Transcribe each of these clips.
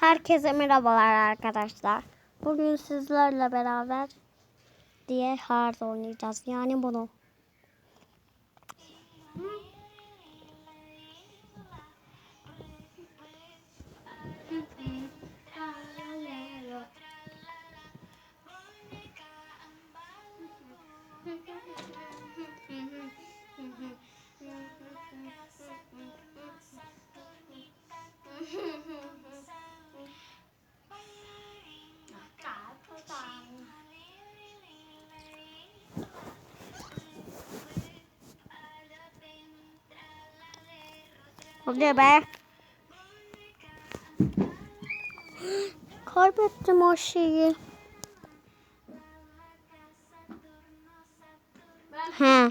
Herkese merhabalar arkadaşlar. Bugün sizlerle beraber diye hard oynayacağız. Yani bunu. Hadi be. Kaybettim o şeyi. Ha,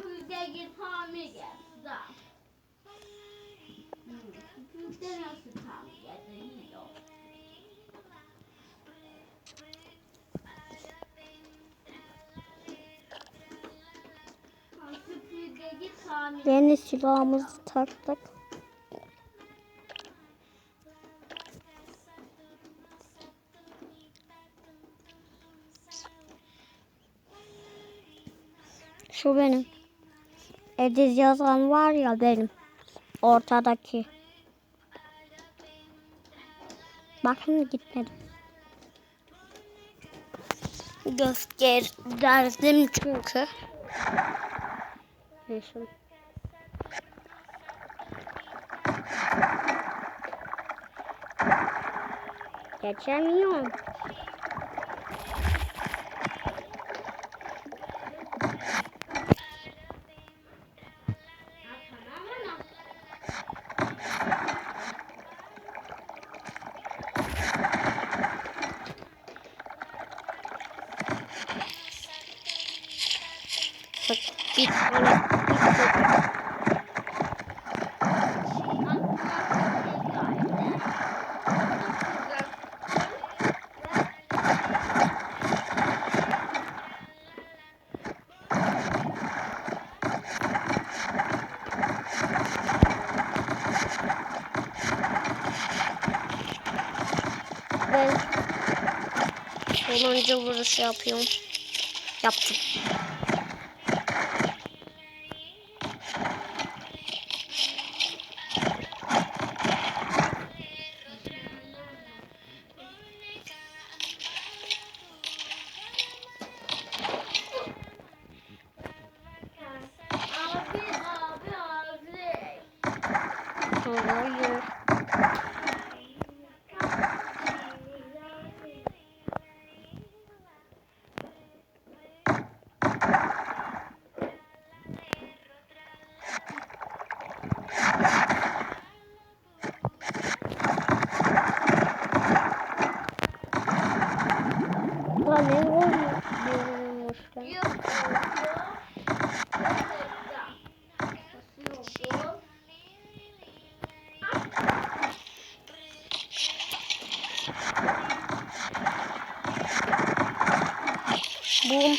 Yeni silahımızı taktık. Şu benim. Ediz yazan var ya benim. Ortadaki. Bakın gitmedim. Gösterdim çünkü. Neyse. Geçemiyorum. Tane ben sonuncu vuruş yapıyorum. Yaptım. Bum.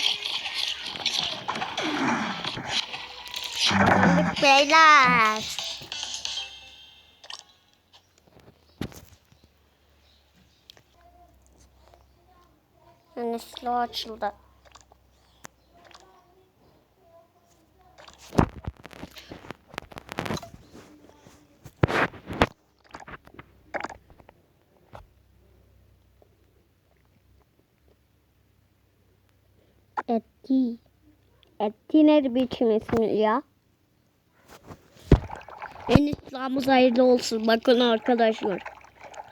Kazandık beyler. Yani silah açıldı. Etti. Etti ne biçim ismi ya? En İslam'ımız hayırlı olsun. Bakın arkadaşlar.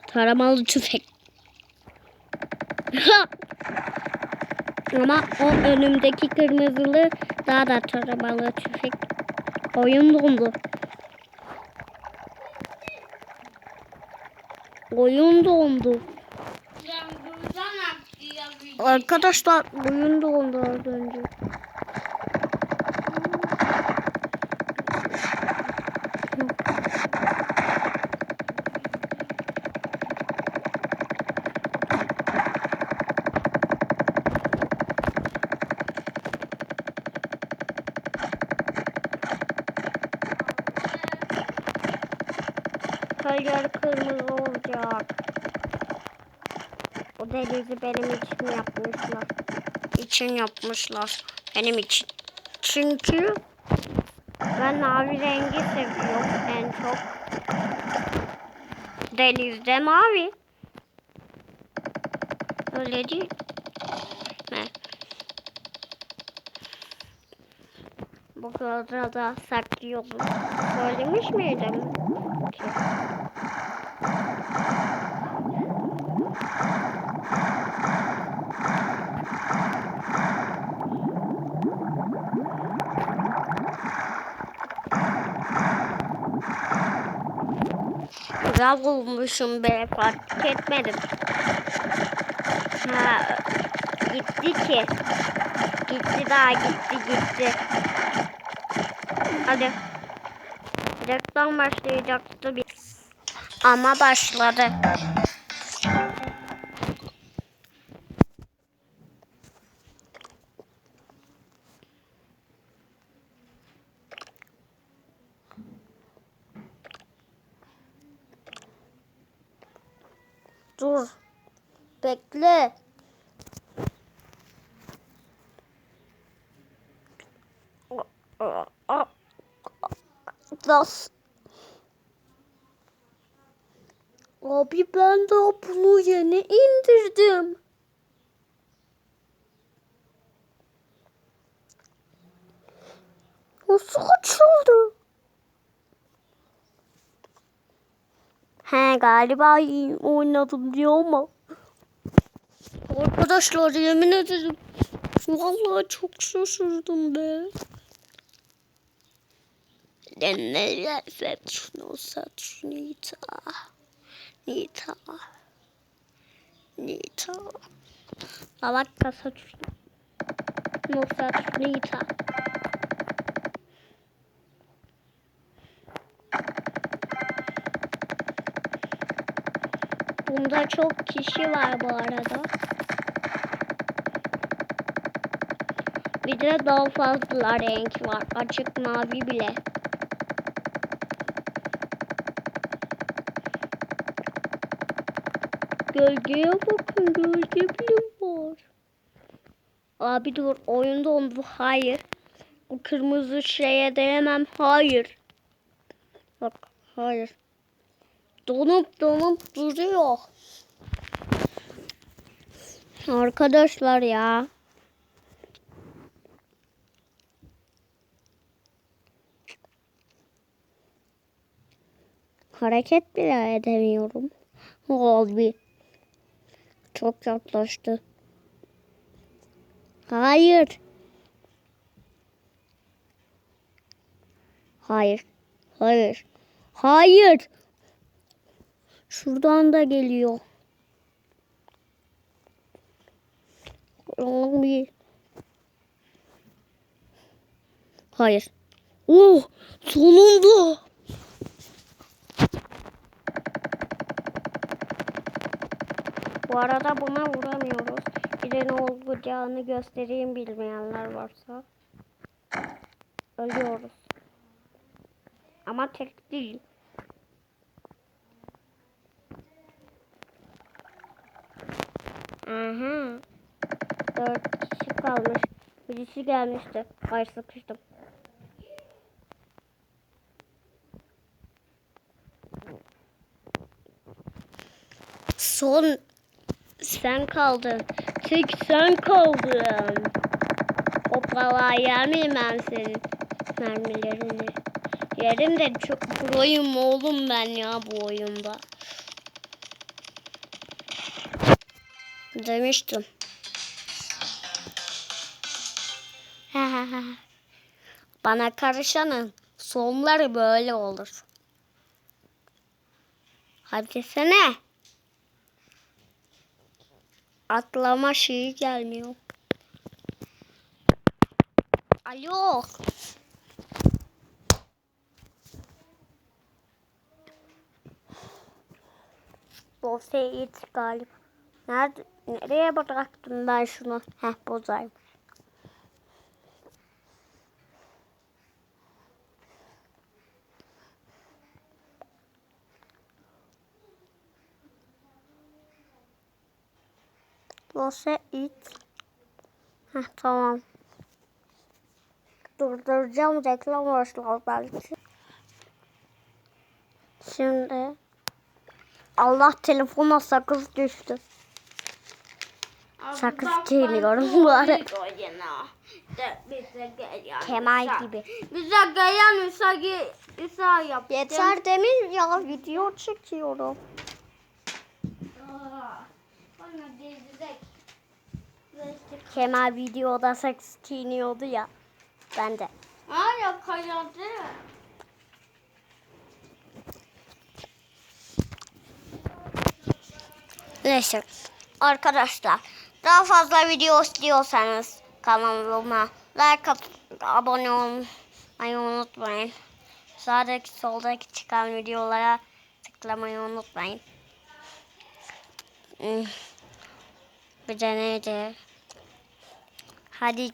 Taramalı tüfek. Ama o önümdeki kırmızılı daha da taramalı tüfek. Oyun dondu. Oyun dondu. Arkadaşlar oyun dondu az önce. Hayır kırmızı olacak. Denizi benim için yapmışlar. İçin yapmışlar. Benim için. Çünkü ben mavi rengi seviyorum en çok. Denizde mavi. Öyle değil mi? Bu kadar da saklıyordum. Söylemiş miydim? Ki? Güzel bulmuşum be fark etmedim. Ha, gitti ki. Gitti daha gitti gitti. Hadi. Reklam başlayacaktı bir. Ama başladı. Dur. Bekle. Nasıl? Abi ben daha bunu yeni indirdim. Nasıl açıldı? He galiba oynadım diyor ama. Arkadaşlar yemin ederim. Vallahi çok şaşırdım be. Neler şunu sat Nita. Nita. Nita. Bak kasa şunu. Nusat Nita. Bunda çok kişi var bu arada. Bir de daha fazla renk var. Açık mavi bile. Gölgeye bakın gölge bile var. Abi dur oyunda oldu. Hayır. O kırmızı şeye değemem. Hayır. Bak hayır. Donup donup duruyor. Arkadaşlar ya. Hareket bile edemiyorum. Abi. Çok yaklaştı. Hayır. Hayır. Hayır. Hayır. Şuradan da geliyor. Abi. Hayır. Oh! Sonunda. Arada buna vuramıyoruz. Bir de ne olacağını göstereyim bilmeyenler varsa. Ölüyoruz. Ama tek değil. Aha. Dört kişi kalmış. Birisi gelmişti. Hayır sıkıştım. Son sen kaldın. Tek sen kaldın. Hoppala yer miyim ben senin mermilerini? Yerim de çok proyum oğlum ben ya bu oyunda. Demiştim. Bana karışanın sonları böyle olur. Hadi sene. Atlama şeyi gelmiyor. Alo. İt galiba. Nerede, nereye bıraktım ben şunu? Heh buradayım. Lose it. Heh, tamam. Durduracağım reklam başlar belki. Şimdi Allah telefona sakız düştü. Sakız çiğniyorum bu arada. Kemal gibi. Bize gelen Üsagi İsa yaptı. Yeter demiş ya video çekiyorum. Aa, Bana gezecek. Kemal videoda sakız çiğniyordu ya. Ben de. Hala kayadı. Neyse. Arkadaşlar daha fazla video istiyorsanız kanalıma like atıp abone olmayı unutmayın. Sağdaki soldaki çıkan videolara tıklamayı unutmayın. Hmm. Bir de neydi? Hadi